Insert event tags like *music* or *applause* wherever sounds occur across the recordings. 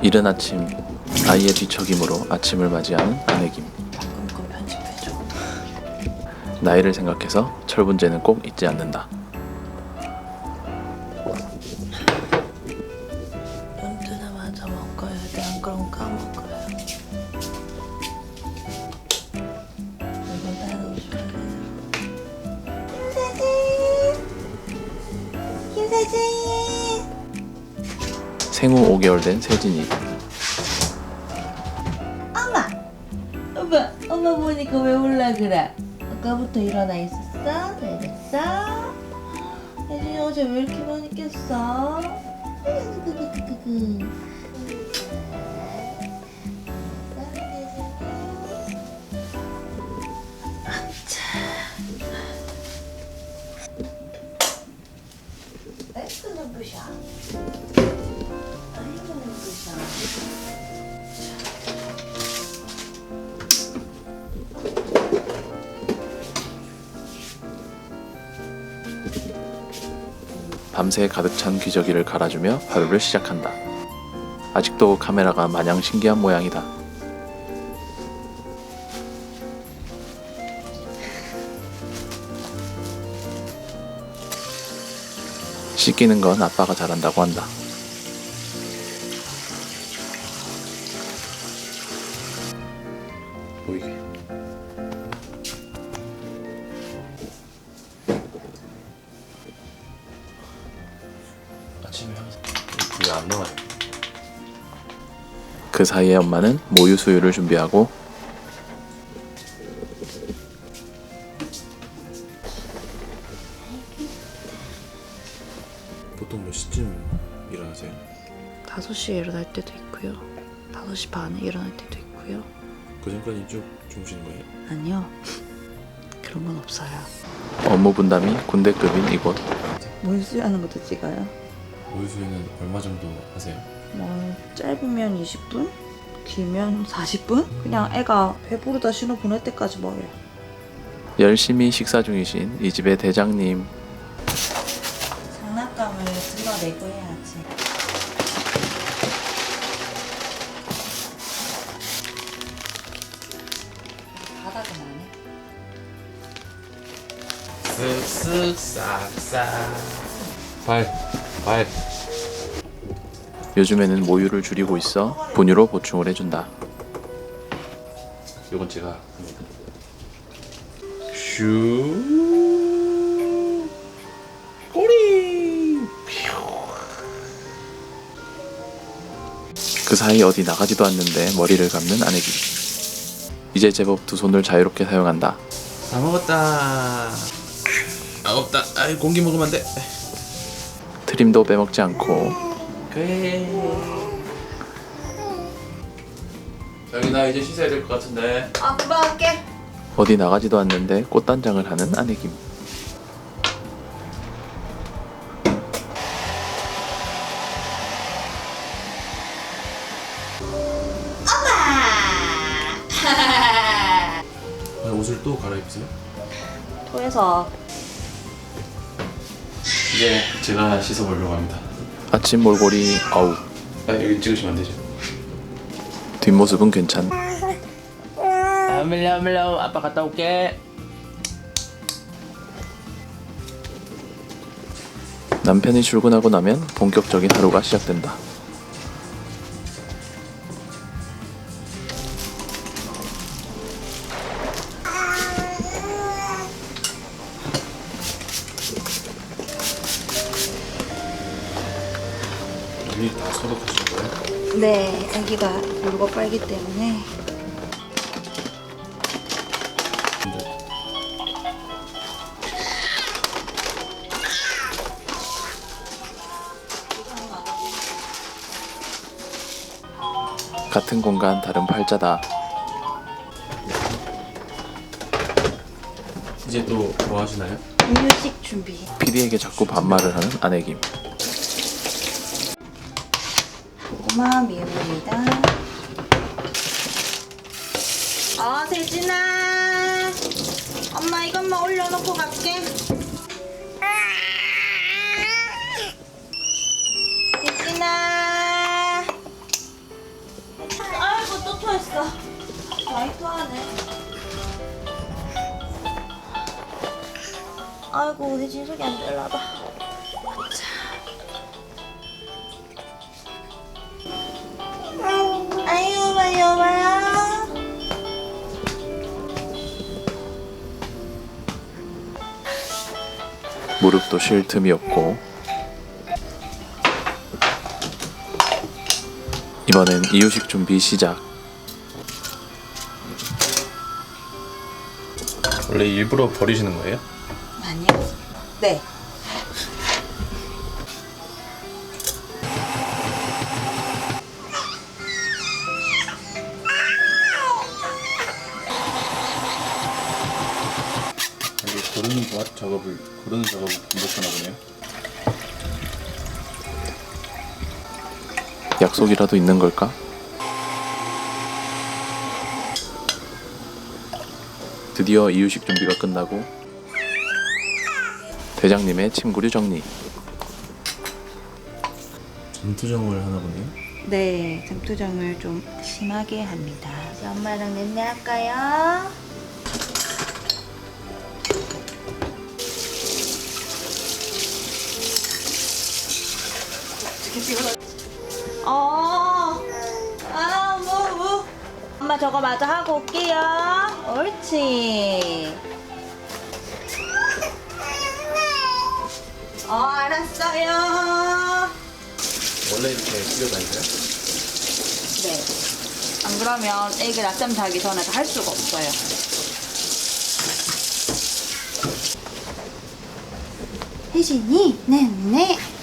이른 아침 아이의 뒤척임으로 아침을 맞이하는 아내김 나이를 생각해서 철분제는 꼭 잊지 않는다. 생후 5개월 된 세진이 엄마! 엄마! 엄마 보니까 왜 올라 그래? 아까부터 일어나 있었어? 내렸어? 혜진이 어제 왜 이렇게 많이 깼어? 밤새 가득 찬 기저귀를 갈아주며 하루를 시작한다. 아직도 카메라가 마냥 신기한 모양이다. 씻기는 건 아빠가 잘한다고 한다 아침에 항상 왜안 나와요? 그 사이에 엄마는 모유 수유를 준비하고 보통 몇 시쯤 일어나세요? 5시에 일어날 때도 있고요. 5시 반에 일어날 때도 있고요. 그 전까지 쭉 주무시는 거예요? 아니요. *laughs* 그런 건 없어요. 업무 분담이 군대급인 이곳 몰수하는 것도 찍어요. 모유 수유는 얼마 정도 하세요? 뭐 짧으면 20분, 길면 40분? 그냥 애가 배부르다 신호 보낼 때까지 먹어요. 열심히 식사 중이신 이 집의 대장님 장난감을 드러내고 해야지. 바닥은 안 해? 쓱쓱 싹싹 발, 발 요즘에는 모유를 줄이고 있어 분유로 보충을 해준다. 요건 제가 합니다 슈. 꼬리. 그 사이 어디 나가지도 않는데 머리를 감는 아내기. 이제 제법 두 손을 자유롭게 사용한다. 다 먹었다. 아 없다. 아이 공기 먹으면 안돼 트림도 빼먹지 않고. 그래 여기 나 이제 씻어야 될 것 같은데. 아, 금방 할게. 어디 나가지도 않는데 꽃단장을 하는 아내김. *laughs* 아, 옷을 또 갈아입으세요? 토해서 이제 제가 씻어보려고 합니다. 아침 몰골이 아우 아 여기 찍으시면 안 되죠? 뒷모습은 괜찮. 아, 밀려 밀려 아빠 갔다 올게. 남편이 출근하고 나면 본격적인 하루가 시작된다 네, 아기가 물고 빨기 때문에 같은 공간 다른 팔자다 이제 또 뭐 하시나요? 음식 준비. PD에게 자꾸 반말을 하는 아내김 고구마 미음입니다. 어, 세진아. 엄마 이것만 올려놓고 갈게. 예진아. 아이고 또 토했어. 많이 토하네. 아이고 혜진 속이 안 들라봐. 아유 봐요 봐요. 무릎도 쉴 틈이 없고 이번엔 이유식 준비 시작. 원래 일부러 버리시는 거예요? 아니요. 네. 고르는 바- 작업을 고르는 작업을 반복하나 보네요. 약속이라도 있는 걸까? 드디어 이유식 준비가 끝나고 대장님의 침구류 정리. 전투정을 하나 보네요. 네, 잠투정을 좀 심하게 합니다. 엄마랑 넷내 할까요? 어, 아, 뭐, 뭐. 엄마 저거 마저 하고 올게요. 옳지. 어, 알았어요. 원래 이렇게 뛰어다니세요? 네. 안 그러면 애기 낮잠 자기 전에 할 수가 없어요. 혜진이? 네 네.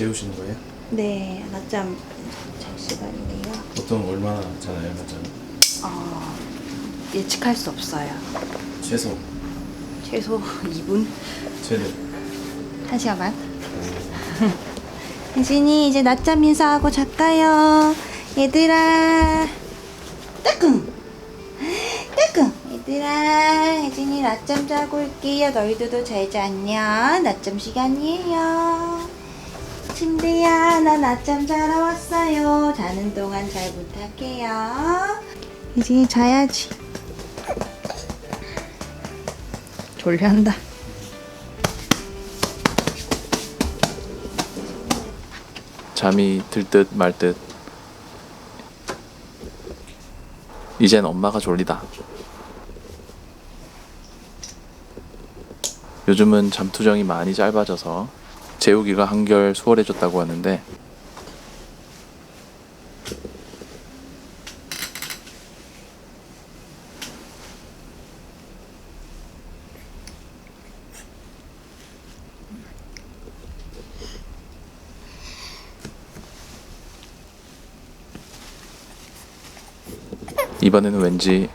네, 재우시는 거예요? 네, 낮잠 잘 시간이네요. 보통 얼마나 자나요, 맞아요? 어, 예측할 수 없어요. 최소 최소 *laughs* 2분? 최대 1시간 반? 혜진이 이제 낮잠 인사하고 잘까요? 얘들아 따끔 따끔 얘들아 혜진이 낮잠 자고 올게요 너희들도 잘 자 안녕 낮잠 시간이에요 침대야 나 낮잠 자러 왔어요 자는 동안 잘 부탁해요 혜진이 자야지 졸려한다 잠이 들 듯 말 듯. 이젠 엄마가 졸리다. 요즘은 잠투정이 많이 짧아져서 재우기가 한결 수월해졌다고 하는데 이번에는 왠지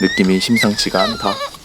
느낌이 심상치가 않다.